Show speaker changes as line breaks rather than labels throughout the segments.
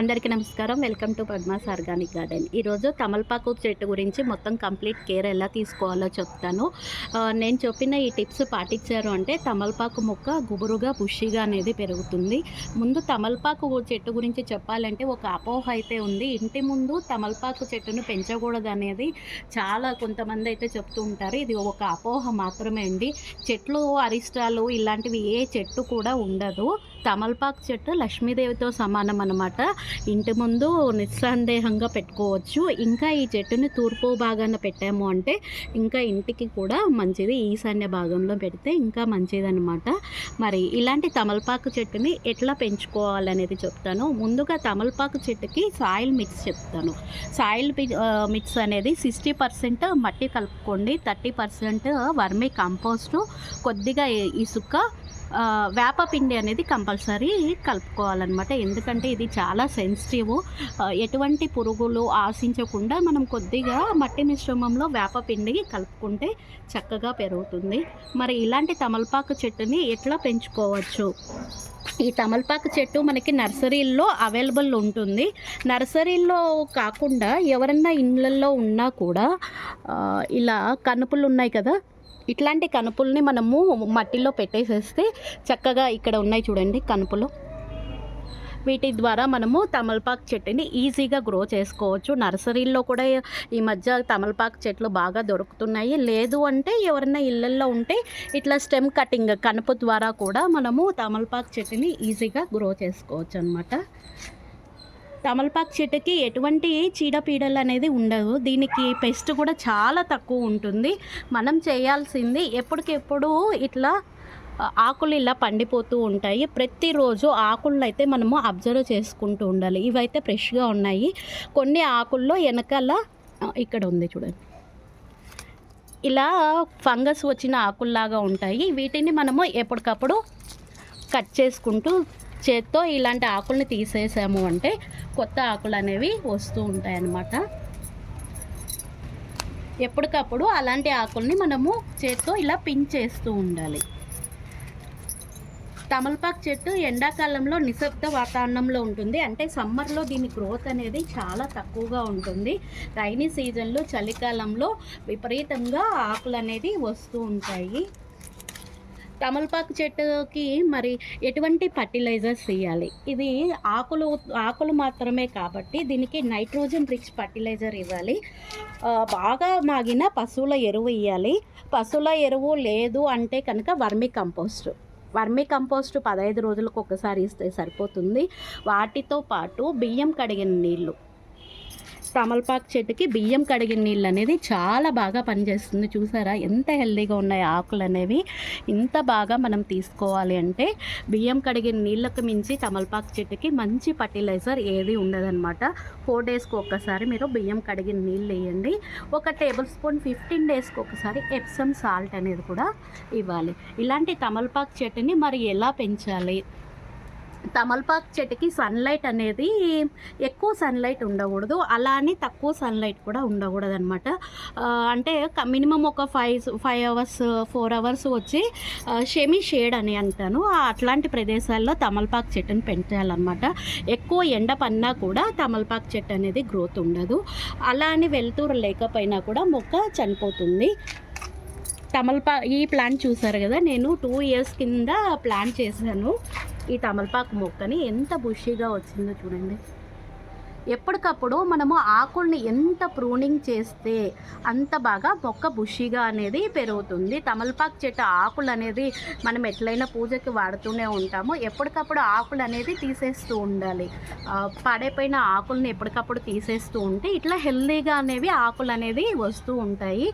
అందరికీ నమస్కారం. Welcome to Padma's organic garden. ఈరోజు తమలపాకు చెట్టు గురించి మొత్తం కంప్లీట్ కేర్ ఎలా తీసుకోవాలో చెప్తాను. నేను చెప్పిన ఈ టిప్స్ పాటించారు అంటే తమలపాకు మొక్క గుబురుగా బుషిగా అనేది పెరుగుతుంది. ముందు తమలపాకు చెట్టు గురించి చెప్పాలంటే ఒక అపోహ అయితే ఉంది. ఇంటి ముందు తమలపాకు చెట్టును పెంచకూడదు అనేది చాలా కొంతమంది అయితే చెప్తూ ఉంటారు. ఇది ఒక అపోహ మాత్రమే అండి. చెట్లు అరిష్టాలు ఇలాంటివి ఏ చెట్టు కూడా ఉండదు. తమలపాకు చెట్టు లక్ష్మీదేవితో సమానం అనమాట ఇంటి ముందు నిస్సందేహంగా పెట్టుకోవచ్చు. ఇంకా ఈ చెట్టుని తూర్పు భాగాన పెట్టాము అంటే ఇంకా ఇంటికి కూడా మంచిది. ఈశాన్య భాగంలో పెడితే ఇంకా మంచిదన్నమాట. మరి ఇలాంటి తమలపాకు చెట్టుని ఎట్లా పెంచుకోవాలనేది చెప్తాను. ముందుగా తమలపాకు చెట్టుకి సాయిల్ మిక్స్ చెప్తాను. సాయిల్ మిక్స్ అనేది సిక్స్టీ పర్సెంట్ మట్టి కలుపుకోండి. థర్టీ పర్సెంట్ వర్మీ కంపోస్టు కొద్దిగా ఇసుక వేప పిండి అనేది కంపల్సరీ కలుపుకోవాలన్నమాట. ఎందుకంటే ఇది చాలా సెన్సిటివ్. ఎటువంటి పురుగులు ఆశించకుండా మనం కొద్దిగా మట్టి మిశ్రమంలో వేపపిండి కలుపుకుంటే చక్కగా పెరుగుతుంది. మరి ఇలాంటి తమలపాకు చెట్టుని ఎట్లా పెంచుకోవచ్చు? ఈ తమలపాకు చెట్టు మనకి నర్సరీల్లో అవైలబుల్ ఉంటుంది. నర్సరీల్లో కాకుండా ఎవరన్నా ఇళ్ళల్లో ఉన్నా కూడా ఇలా కనుపులు ఉన్నాయి కదా? ఇట్లాంటి కనుపుల్ని మనము మట్టిలో పెట్టేసేస్తే చక్కగా ఇక్కడ ఉన్నాయి చూడండి కనుపులు. వీటి ద్వారా మనము తమలపాకు చెట్టుని ఈజీగా గ్రో చేసుకోవచ్చు. నర్సరీల్లో కూడా ఈ మధ్య తమలపాకు చెట్లు బాగా దొరుకుతున్నాయి. లేదు అంటే ఎవరైనా ఇళ్ళల్లో ఉంటే ఇట్లా స్టెమ్ కటింగ్ కనుపు ద్వారా కూడా మనము తమలపాకు చెట్టుని ఈజీగా గ్రో చేసుకోవచ్చు అనమాట తమలపాకు చెట్టుకి ఎటువంటి చీడపీడలు అనేది ఉండదు దీనికి పెస్ట్ కూడా చాలా తక్కువ ఉంటుంది. మనం చేయాల్సింది ఎప్పటికెప్పుడు ఇట్లా ఆకులు ఇలా పండిపోతూ ఉంటాయి. ప్రతిరోజు ఆకులను అయితే మనము అబ్జర్వ్ చేసుకుంటూ ఉండాలి. ఇవైతే ఫ్రెష్గా ఉన్నాయి. కొన్ని ఆకుల్లో వెనకాల ఇక్కడ ఉంది చూడండి. ఇలా ఫంగస్ వచ్చిన ఆకుల్లాగా ఉంటాయి. వీటిని మనము ఎప్పటికప్పుడు కట్ చేసుకుంటూ చేత్తో ఇలాంటి ఆకుల్ని తీసేసాము అంటే కొత్త ఆకులు అనేవి వస్తూ ఉంటాయి అన్నమాట. ఎప్పటికప్పుడు అలాంటి ఆకుల్ని మనము చేత్తో ఇలా పిన్ చేస్తూ ఉండాలి. తమలపాకు చెట్టు ఎండాకాలంలో నిశ్శబ్ద వాతావరణంలో ఉంటుంది. అంటే సమ్మర్లో దీని గ్రోత్ అనేది చాలా తక్కువగా ఉంటుంది. రైనీ సీజన్లో చలికాలంలో విపరీతంగా ఆకులు అనేది వస్తూ ఉంటాయి. తమలపాకు చెట్టుకి మరి ఎటువంటి ఫర్టిలైజర్స్ ఇవ్వాలి ఇది ఆకులు ఆకులు మాత్రమే కాబట్టి దీనికి నైట్రోజన్ రిచ్ ఫర్టిలైజర్ ఇవ్వాలి. బాగా మాగిన పశువుల ఎరువు ఇవ్వాలి పశువుల ఎరువు లేదు అంటే కనుక వర్మి కంపోస్ట్ వర్మి కంపోస్ట్ పదహైదు రోజులకు ఒకసారి ఇస్తే సరిపోతుంది. వాటితో పాటు బియ్యం కడిగిన నీళ్ళు తమలపాకు చెట్టుకి బియ్యం కడిగిన నీళ్ళు అనేది చాలా బాగా పనిచేస్తుంది. చూసారా? ఎంత హెల్దీగా ఉన్నాయి ఆకులు అనేవి. ఇంత బాగా మనం తీసుకోవాలి అంటే బియ్యం కడిగిన నీళ్ళకు మించి తమలపాకు చెట్టుకి మంచి ఫర్టిలైజర్ ఏది ఉండదన్నమాట. ఫోర్ డేస్కి ఒక్కసారి మీరు బియ్యం కడిగిన నీళ్ళు వేయండి. ఒక టేబుల్ స్పూన్ ఫిఫ్టీన్ డేస్కి ఒకసారి ఎప్సమ్ సాల్ట్ అనేది కూడా ఇవ్వాలి. ఇలాంటి తమలపాకు చెట్టుని మరి ఎలా పెంచాలి? తమలపాకు చెట్టుకి సన్లైట్ అనేది ఎక్కువ సన్లైట్ ఉండకూడదు. అలా అని తక్కువ సన్లైట్ కూడా ఉండకూడదు అనమాట అంటే మినిమం ఒక five five hours four hours వచ్చి షెమీ షేడ్ అని అంటాను. అట్లాంటి ప్రదేశాల్లో తమలపాకు చెట్టుని పెంచాలన్నమాట. ఎక్కువ ఎండ పన్నా కూడా తమలపాకు చెట్టు అనేది గ్రోత్ ఉండదు. అలా అని వెళ్తూరు లేకపోయినా కూడా మొక్క చనిపోతుంది. తమలపా ఈ ప్లాంట్ చూసారు కదా నేను టూ ఇయర్స్ కింద ప్లాంట్ చేశాను. ఈ తమలపాకు మొక్కని ఎంత బుషీగా వచ్చిందో చూడండి. ఎప్పటికప్పుడు మనము ఆకుల్ని ఎంత ప్రూనింగ్ చేస్తే అంత బాగా మొక్క బుషిగా అనేది పెరుగుతుంది. తమలపాకు చెట్టు ఆకులు అనేది మనం ఎట్లయినా పూజకి వాడుతూనే ఉంటాము. ఎప్పటికప్పుడు ఆకులు అనేది తీసేస్తూ ఉండాలి. పడైపోయిన పాడైపోయిన ఆకుల్ని ఎప్పటికప్పుడు తీసేస్తూ ఉంటే ఇట్లా హెల్దీగా అనేవి ఆకులు అనేది వస్తూ ఉంటాయి.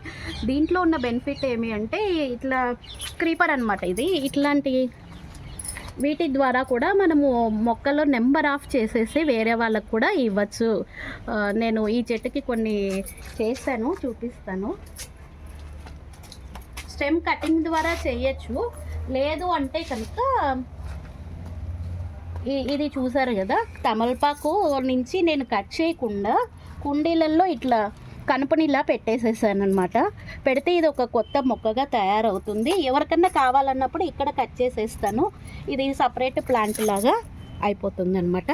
దీంట్లో ఉన్న బెనిఫిట్ ఏమి అంటే ఇట్లా క్రీపర్ అనమాట ఇది. ఇట్లాంటి వీటి ద్వారా కూడా మనము మొక్కలో నెంబర్ ఆఫ్ చేసేసి వేరే వాళ్ళకు కూడా ఇవ్వచ్చు. నేను ఈ చెట్టుకి కొన్ని చేశాను చూపిస్తాను. స్టెమ్ కటింగ్ ద్వారా చేయొచ్చు. లేదు అంటే కనుక ఇది చూసారు కదా తమలపాకు నుంచి నేను కట్ చేయకుండా కుండీలలో ఇట్లా కనుపనిలా పెట్టేసేసాను అనమాట పెడితే ఇది ఒక కొత్త మొక్కగా తయారవుతుంది. ఎవరికన్నా కావాలన్నప్పుడు ఇక్కడ కట్ చేసేస్తాను. ఇది సపరేట్ ప్లాంట్ లాగా అయిపోతుంది అనమాట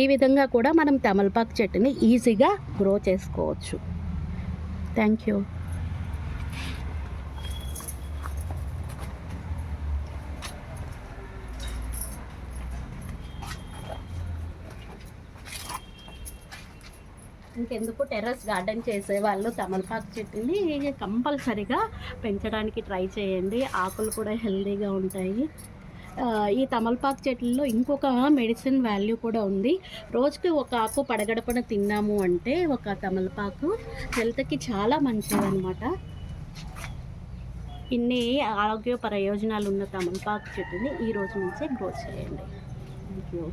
ఈ విధంగా కూడా మనం తమలపాకు చెట్టుని ఈజీగా గ్రో చేసుకోవచ్చు. Thank you. ఇంకెందుకు టెర్రస్ గార్డెన్ చేసేవాళ్ళు తమలపాకు చెట్టుని కంపల్సరిగా పెంచడానికి ట్రై చేయండి ఆకులు కూడా హెల్తీగా ఉంటాయి. ఈ తమలపాకు చెట్లలో ఇంకొక మెడిసిన్ వాల్యూ కూడా ఉంది. రోజుకి ఒక ఆకు పడగడపన తిన్నాము అంటే ఒక తమలపాకు హెల్త్కి చాలా మంచిదన్నమాట. ఇన్ని ఆరోగ్య ప్రయోజనాలు ఉన్న తమలపాకు చెట్టుని ఈ రోజు నుంచే గ్రో చేయండి. Thank you